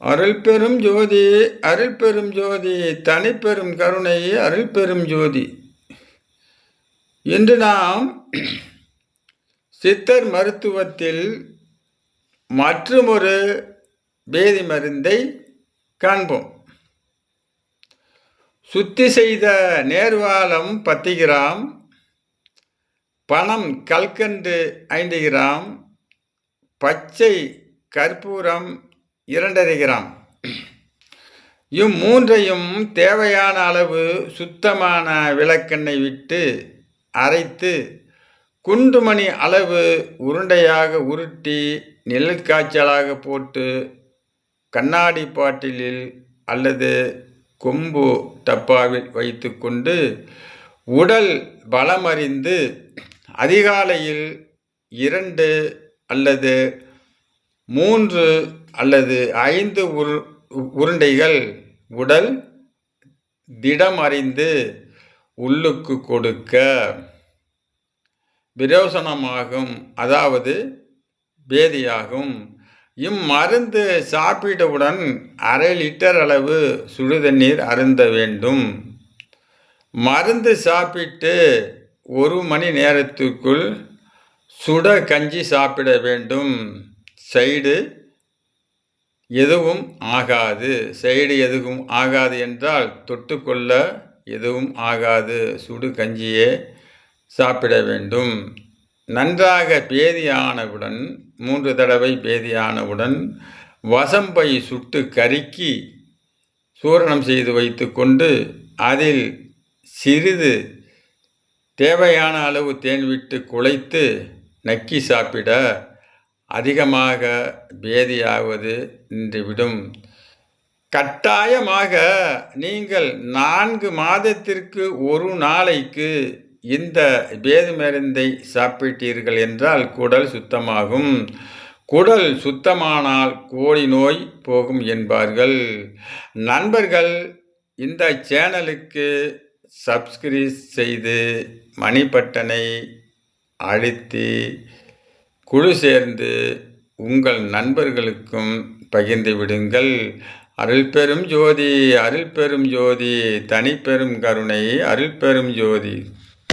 அருள் பெரும் ஜோதி அருள் பெரும் ஜோதி தனிப்பெரும் கருணை அருள் பெரும் ஜோதி. இன்று நாம் சித்தர் மருத்துவத்தில் மற்றுமொரு பேதி மருந்தை காண்போம். சுத்தி செய்த நேர்வாலம் பத்து கிராம் பணம் கல்கண்டு ஐந்து கிராம் பச்சை கற்பூரம் இரண்டரை கிராம். இம்மூன்றையும் தேவையான அளவு சுத்தமான விளக்கெண்ணெய் விட்டு அரைத்து குண்டுமணி அளவு உருண்டையாக உருட்டி நெல் காய்ச்சலாக போட்டு கண்ணாடி பாட்டிலில் அல்லது கொம்பு டப்பாவில் வைத்துக்கொண்டு உடல் பலமறிந்து அதிகாலையில் இரண்டு அல்லது மூன்று அல்லது ஐந்து உரு உருண்டைகள் உடல் திடம் அறிந்து உள்ளுக்கு கொடுக்க விரோசனமாகும் அதாவது பேதியாகும். இம்மருந்து சாப்பிட்டவுடன் அரை லிட்டர் அளவு சுடுதண்ணீர் அருந்த வேண்டும். மருந்து சாப்பிட்டு ஒரு மணி நேரத்துக்குள் சுட கஞ்சி சாப்பிட வேண்டும். சைடு எதுவும் ஆகாது. சைடு எதுவும் ஆகாது என்றால் தொட்டுக்கொள்ள எதுவும் ஆகாது. சுடு கஞ்சியே சாப்பிட வேண்டும். நன்றாக பேதியானவுடன் மூன்று தடவை பேதியானவுடன் வசம்பை சுட்டு கருக்கி சூரணம் செய்து வைத்துக்கொண்டு அதில் சிறிது தேவையான அளவு தேன் விட்டு குழைத்து நக்கி சாப்பிட அதிகமாக பேதியாவது நின்றுவிடும். கட்டாயமாக நீங்கள் நான்கு மாதத்திற்கு ஒரு நாளைக்கு இந்த பேதி மருந்தை சாப்பிட்டீர்கள் என்றால் குடல் சுத்தமாகும். குடல் சுத்தமானால் கோழி நோய் போகும் என்பார்கள். நண்பர்கள் இந்த சேனலுக்கு சப்ஸ்கிரைப் செய்து மணிப்பட்டனை அழுத்தி குழு சேர்ந்து உங்கள் நண்பர்களுக்கும் பகிர்ந்து விடுங்கள். அருள் பெரும் ஜோதி அருள் பெரும் ஜோதி தனிப்பெரும் கருணை அருள் பெரும் ஜோதி.